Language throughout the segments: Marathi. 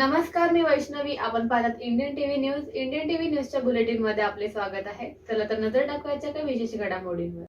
नमस्कार मी वैष्णवी. आपण पाहतात Indian TV news Indian TV न्यूजच्या बुलेटिनमध्ये आपले स्वागत आहे. चला तर नजर टाकवायच्या काही विशेष घडामोडींवर.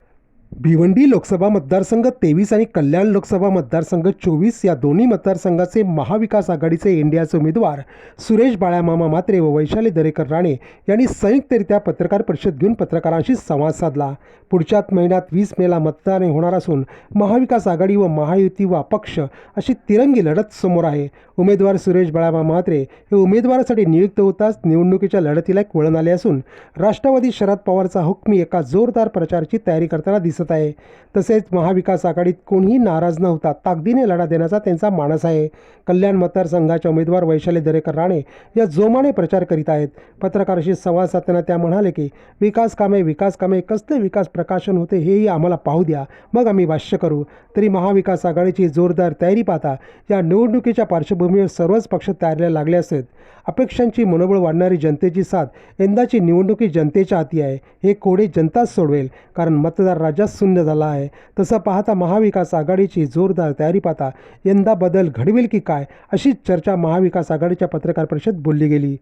भिवंडी लोकसभा मतदारसंघ तेवीस आणि कल्याण लोकसभा मतदारसंघ चोवीस या दोन्ही मतदारसंघाचे महाविकास आघाडीचे इंडियाचे उमेदवार सुरेश बाळामामा मात्रे व वैशाली दरेकर राणे यांनी संयुक्तरित्या पत्रकार परिषद घेऊन पत्रकारांशी संवाद साधला. पुढच्याच महिन्यात वीस मेला मतदान होणार असून महाविकास आघाडी व महायुती व अपक्ष अशी तिरंगी लढत समोर आहे. उमेदवार सुरेश बाळामामा म्हात्रे हे उमेदवारासाठी नियुक्त होताच निवडणुकीच्या लढतीला एक वळण आले असून राष्ट्रवादी शरद पवारचा हुकमी एका जोरदार प्रचाराची तयारी करताना दिसत आहे. तसेच महाविकास आघाडीत कोणीही नाराज न होता ताकदीने लढा देण्याचा त्यांचा मानस आहे. कल्याण मतदारसंघाच्या उमेदवार वैशाली दरेकर राणे या जोमाने प्रचार करीत आहेत. पत्रकाराशी संवाद साधताना त्या म्हणाले की विकास कामे विकास कामे कसले विकास प्रकाशन होते हेही आम्हाला पाहू द्या. मग आम्ही भाष्य करू. तरी महाविकास आघाडीची जोरदार तयारी पाहता या निवडणुकीच्या पार्श्वभूमीवर सर्वच पक्ष तयारीला लागले असत. अपेक्षांची मनोबळ वाढणारी जनतेची साथ यंदाची निवडणुकी जनतेच्या हाती आहे. हे कोडे जनताच सोडवेल कारण मतदार राज्यात शून्य झाला आहे. तसं पाहता महाविकास आघाडीची जोरदार तयारी पाहता यंदा बदल घडवेल की काय अशीच चर्चा महाविकास आघाडीच्या पत्रकार परिषदेत बोलली गेली.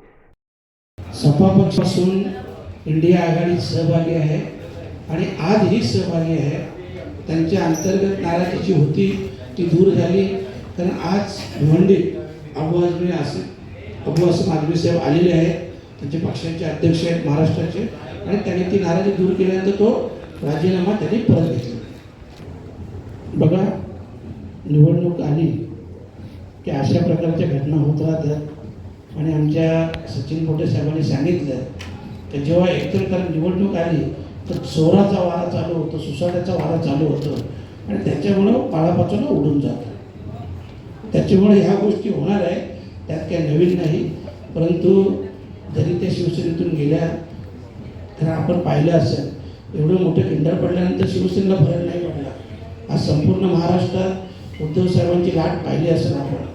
सपा इंडिया आघाडीत सहभागी आहे आणि आजही सहभागी आहे. त्यांच्या अंतर्गत नाराजीची होती ती दूर झाली. कारण आज भिवंडीत अबू आजमी असे अबू असम आजमी साहेब आलेले आहेत. त्यांचे पक्षाचे अध्यक्ष आहेत महाराष्ट्राचे. आणि त्यांनी ती नाराजी दूर केल्यानंतर तो राजीनामा त्यांनी परत घेतला. बघा निवडणूक आली की अशा प्रकारच्या घटना होत राहतात. आणि आमच्या सचिन पोटे साहेबांनी सांगितलं की जेव्हा एकतर कारण निवडणूक आली तर चोराचा वारा चालू होतो सुसाट्याचा वारा चालू होतो. आणि त्याच्यामुळं पाळापाचोला उडून जातं. त्याच्यामुळे ह्या गोष्टी होणार आहे. त्यात काही नवीन नाही. परंतु जरी त्या शिवसेनेतून गेल्या तर आपण पाहिलं असेल एवढं मोठं खिंडार पडल्यानंतर शिवसेनेला फरक नाही पडला. आज संपूर्ण महाराष्ट्रात उद्धव साहेबांची लाट पाहिली असेल आपण.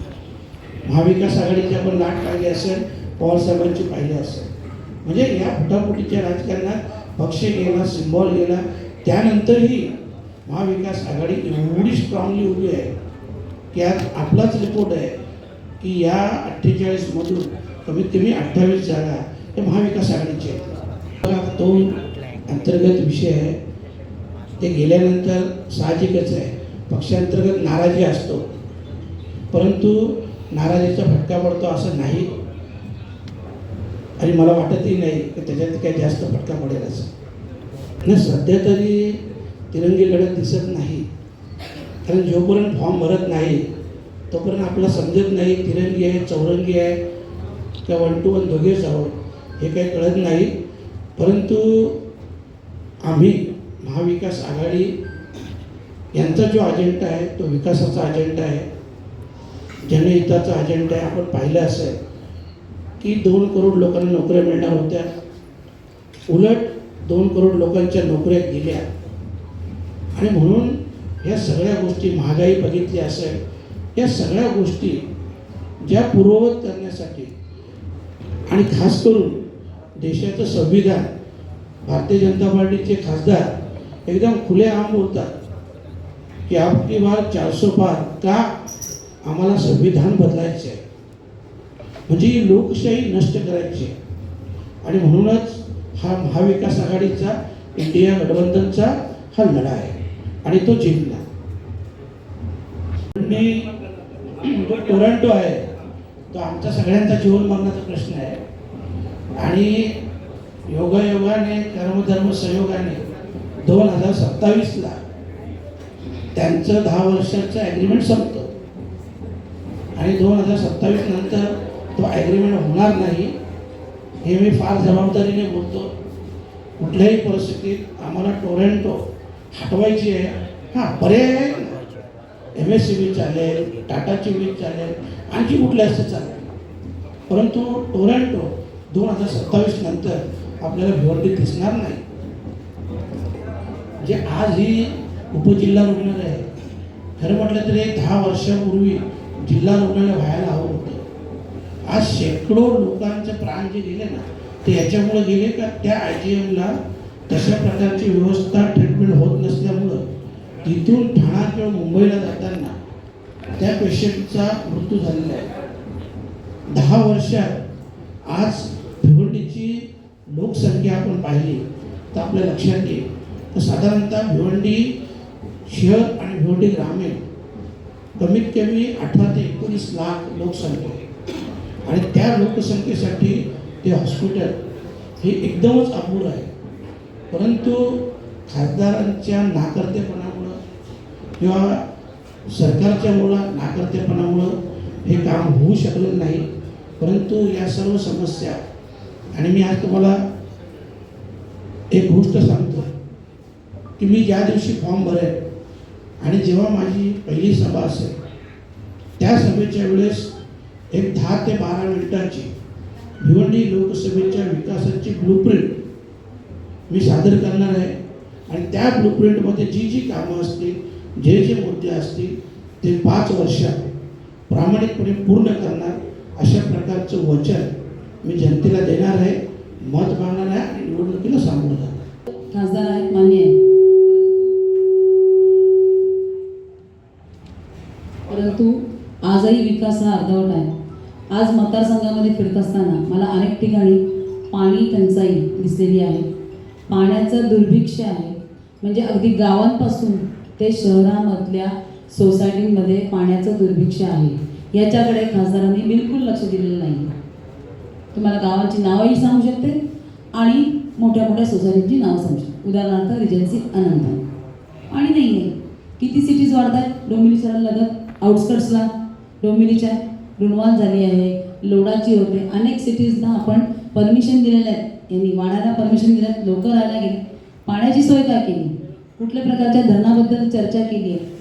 महाविकास आघाडीची आपण लाट पाहिली असेल पवार साहेबांची पाहिली असेल. म्हणजे या फुटाफुटीच्या राजकारणात पक्ष गेला सिम्बॉल गेला त्यानंतरही महाविकास आघाडी एवढी स्ट्रॉंगली उभी आहे. की आज आपलाच रिपोर्ट आहे की या अठ्ठेचाळीसमधून कमीत कमी अठ्ठावीस जागा हे महाविकास आघाडीचे आहेत. बघा, तो अंतर्गत विषय आहे. ते गेल्यानंतर साहजिकच आहे. पक्षांतर्गत नाराजी असतो. परंतु नाराजीचा फटका पडतो असं नाही. आणि मला वाटतही नाही की त्याच्यात काही जास्त फटका पडेल असं. नाही सध्या तरी तिरंगी लढत दिसत नाही. कारण जोपर्यंत फॉर्म भरत नाही तोपर्यंत आपल्याला समजत नाही तिरंगी आहे चौरंगी आहे किंवा वन टू वन दोघेच आहोत हे काही कळत नाही. परंतु आम्ही महाविकास आघाडी यांचा जो अजेंडा आहे तो विकासाचा अजेंडा आहे जनहिताचा अजेंडा आहे आपण पाहिलं असेल की दोन करोड लोकांना नोकऱ्या मिळणार होत्या. उलट दोन करोड लोकांच्या नोकऱ्या गेल्या. आणि म्हणून ह्या सगळ्या गोष्टी महागाई बघितली असेल या सगळ्या गोष्टी ज्या पूर्ववत करण्यासाठी आणि खास करून देशाचं संविधान भारतीय जनता पार्टीचे खासदार एकदम खुलेआम बोलतात की आपली बार चारसो पार का आम्हाला संविधान बदलायचं आहे म्हणजे ही लोकशाही नष्ट करायची आहे. आणि म्हणूनच हा महाविकास आघाडीचा इंडिया गठबंधनचा हा लढा आहे. आणि तो जिंकला मी जो टोरंटो आहे तो आमचा सगळ्यांचा जीवन मरणाचा प्रश्न आहे. आणि योगायोगाने कर्मधर्म सहयोगाने दोन हजार सत्तावीसला त्यांचं दहा वर्षाचं ॲग्रीमेंट संपतं. आणि दोन हजार सत्तावीस नंतर तो ॲग्रीमेंट होणार नाही हे मी फार जबाबदारीने बोलतो. कुठल्याही परिस्थितीत आम्हाला टोरेंटो हटवायची आहे. हां पर्याय आहे एम एस सी बी चालेल टाटाची वीज चालेल आणखी कुठल्या असं चालेल परंतु टोरंटो दोन हजार सत्तावीस नंतर आपल्याला भिवंडी दिसणार नाही. जे आज ही उपजिल्हा रुग्णालय आहे. खरं म्हटलं तरी दहा वर्षापूर्वी जिल्हा रुग्णालय व्हायला हवं होतं. आज शेकडो लोकांचे प्राण जे गेले ना ते याच्यामुळे गेले का त्या आय जी एमला तशा प्रकारची व्यवस्था ट्रीटमेंट होत नसल्यामुळं तिथून ठाणा किंवा मुंबईला जाताना त्या पेशंटचा मृत्यू झालेला आहे. दहा वर्षात आज भिवंडीची लोकसंख्या आपण पाहिली तर आपल्या लक्षात येईल. तर साधारणतः भिवंडी शहर आणि भिवंडी ग्रामीण कमीत कमी अठरा ते एकोणीस लाख लोकसंख्या आहे. आणि त्या लोकसंख्येसाठी ते हॉस्पिटल हे एकदमच अपूर आहे. परंतु खासदारांच्या नाकर्तेपणा किंवा सरकारच्या मुळं नाकर्तेपणामुळं हे काम होऊ शकलेलं नाही. परंतु या सर्व समस्या आणि मी आज तुम्हाला एक गोष्ट सांगतो की मी ज्या दिवशी फॉर्म भरेन आणि जेव्हा माझी पहिली सभा असेल त्या सभेच्या वेळेस एक दहा ते बारा मिनिटाची भिवंडी लोकसभेच्या विकासाची ब्लूप्रिंट मी सादर करणार आहे. आणि त्या ब्लूप्रिंटमध्ये जी जी कामं असतील जे जे मुद्दे असतील ते पाच वर्षात प्रामाणिकपणे पूर्ण करणार अशा प्रकारचं वचन मी जनतेला देणार आहे मत मागणार आहे आणि निवडणुकीला सामोरं जाणार खासदार आहेत मान्य आहे. परंतु आजही विकास हा अर्धवट आहे. आज मतदारसंघामध्ये फिरत असताना मला अनेक ठिकाणी पाणी टंचाई दिसलेली आहे. पाण्याचं दुर्भिक्ष आहे. म्हणजे अगदी गावांपासून ते शहरामधल्या सोसायटीमध्ये पाण्याचं दुर्भिक्ष आहे. याच्याकडे खासदारांनी बिलकुल लक्ष दिलेलं नाही. तुम्हाला गावांची नावंही सांगू शकते आणि मोठ्या मोठ्या सोसायटींची नावं सांगू शकते. उदाहरणार्थ रिजन्सी अनंत आणि नाही आहे. किती सिटीज वाढत आहेत डोंबिवलीच्या लगत आउटस्कट्सला डोंबिवलीच्या रुणवाल झाली आहे लोडाची होते. अनेक सिटीजना आपण परमिशन दिलेल्या आहेत. यांनी वाढायला परमिशन दिल्यात लोक राहायला गेली. पाण्याची सोय काय केली? कुठल्या प्रकारच्या धरणाबद्दल चर्चा केली आहे?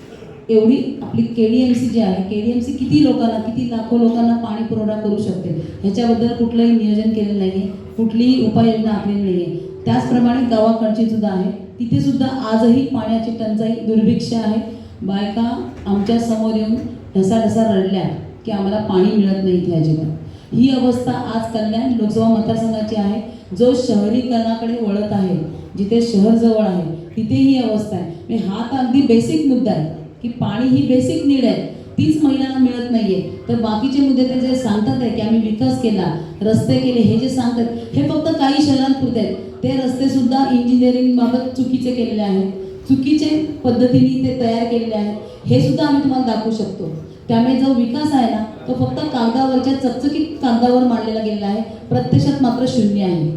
एवढी आपली K D M C G आहे के डी एम सी किती लोकांना किती लाखो लोकांना पाणी पुरवठा करू शकते? ह्याच्याबद्दल कुठलंही नियोजन केलेलं नाही आहे कुठलीही उपाययोजना आखलेली नाही आहे त्याचप्रमाणे गावाकडची सुद्धा आहे तिथे सुद्धा आजही पाण्याची टंचाई दुर्भिक्ष आहे. बायका आमच्यासमोर येऊन ढसाढसा रडल्या की आम्हाला पाणी मिळत नाही इथे अजिबात. ही अवस्था आज कल्याण लोकसभा मतदारसंघाची आहे. जो शहरीकरणाकडे वळत आहे जिथे शहर जवळ आहे तिथे ही अवस्था आहे. म्हणजे हा तर अगदी बेसिक मुद्दा आहे की पाणी ही बेसिक नीड आहे. तीच महिलांना मिळत नाहीये. तर बाकीचे मुद्दे ते जे सांगतात आहे की आम्ही विकास केला रस्ते केले हे जे सांगतात हे फक्त काही शहरांपुरते आहेत. ते रस्ते सुद्धा इंजिनिअरिंग बाबत चुकीचे केलेले आहेत. चुकीचे पद्धतीने ते तयार केलेले आहेत. हे सुद्धा आम्ही तुम्हाला दाखवू शकतो. त्यामुळे जो विकास आहे ना तो फक्त कागदावरच्या चकचकीत कागदावर मांडलेला गेलेला आहे. प्रत्यक्षात मात्र शून्य आहे.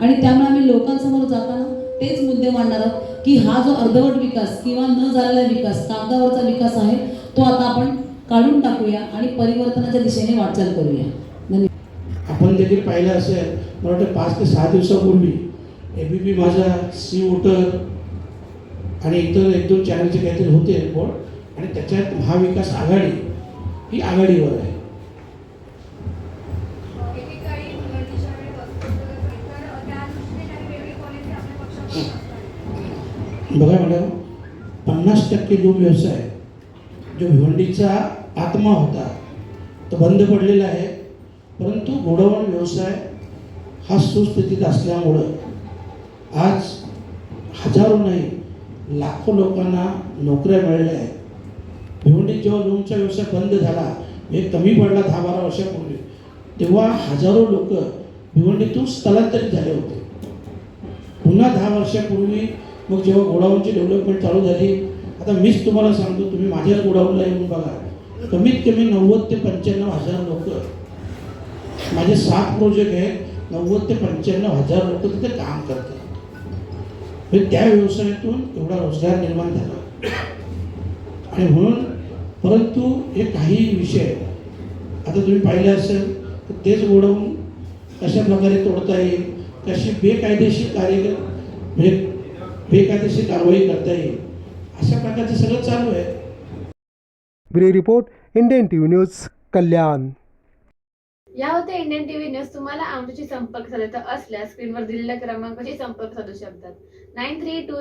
आणि त्यामुळे आम्ही लोकांसमोर जाताना तेच मुद्दे मांडणार आहोत की हा जो अर्धवट विकास किंवा न झालेला विकास कागदावरचा विकास आहे तो आता आपण काढून टाकूया आणि परिवर्तनाच्या दिशेने वाटचाल करूया. धन्यवाद आपण देखील पाहिलं असेल मला वाटतं पाच ते सहा दिवसापूर्वी A B P Majha C voter आणि इतर एक दोन चॅनलचे काहीतरी होते रिपोर्ट आणि त्याच्यात महाविकास आघाडी ही आघाडीवर आहे. बघा मॅडम पन्नास टक्के जो व्यवसाय जो भिवंडीचा आत्मा होता तो बंद पडलेला आहे. परंतु गोडवण व्यवसाय हा सुस्थितीत असल्यामुळं आज हजारो नाही लाखो लोकांना नोकऱ्या मिळाल्या आहेत. भिवंडीत जेव्हा लोनचा व्यवसाय बंद झाला हे कमी पडला दहा बारा वर्षापूर्वी तेव्हा हजारो लोक भिवंडीतून स्थलांतरित झाले होते. पुन्हा दहा वर्षापूर्वी मग जेव्हा गोडाऊनची डेव्हलपमेंट चालू झाली आता मीच तुम्हाला सांगतो तुम्ही माझ्याच गोडाऊनला येऊन बघा. कमीत कमी नव्वद ते पंच्याण्णव हजार लोक. माझे सात प्रोजेक्ट आहेत नव्वद ते पंच्याण्णव हजार लोक तिथे काम करतात. म्हणजे त्या व्यवसायातून एवढा रोजगार निर्माण झाला. आणि म्हणून परंतु हे काही विषय आता तुम्ही पाहिले असेल तर तेच गोडाऊन कशा प्रकारे तोडता येईल कशी बेकायदेशीर कार्य म्हणजे बेकायदेशीर कारवाई करता येईल अशा प्रकारचं सगळं चालू आहे. Bureau report Indian T V news Kalyan. या होत्या इंडियन टीव्ही न्यूज. तुम्हाला आमच्याशी संपर्क साधायचा असल्यास स्क्रीनवर दिलेल्या क्रमांकाशी संपर्क साधू शकतात. Nine three to